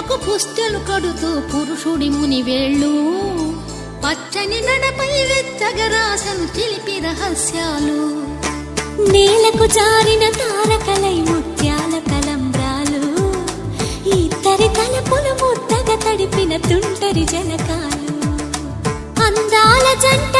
రెప్పకు పుస్తెలు కడుతూ పురుషుడి ముని వేళ్ళు. పచ్చని నడపై వెచ్చగరాసను చిలిపి రహస్యాలు. నేలకు జారిన తారకలై ముత్యాల కలంబ్రాలు. ఇద్దరి తలపులు ముద్దగా తడిపిన తుంటరి జలకాలు అందాల జంట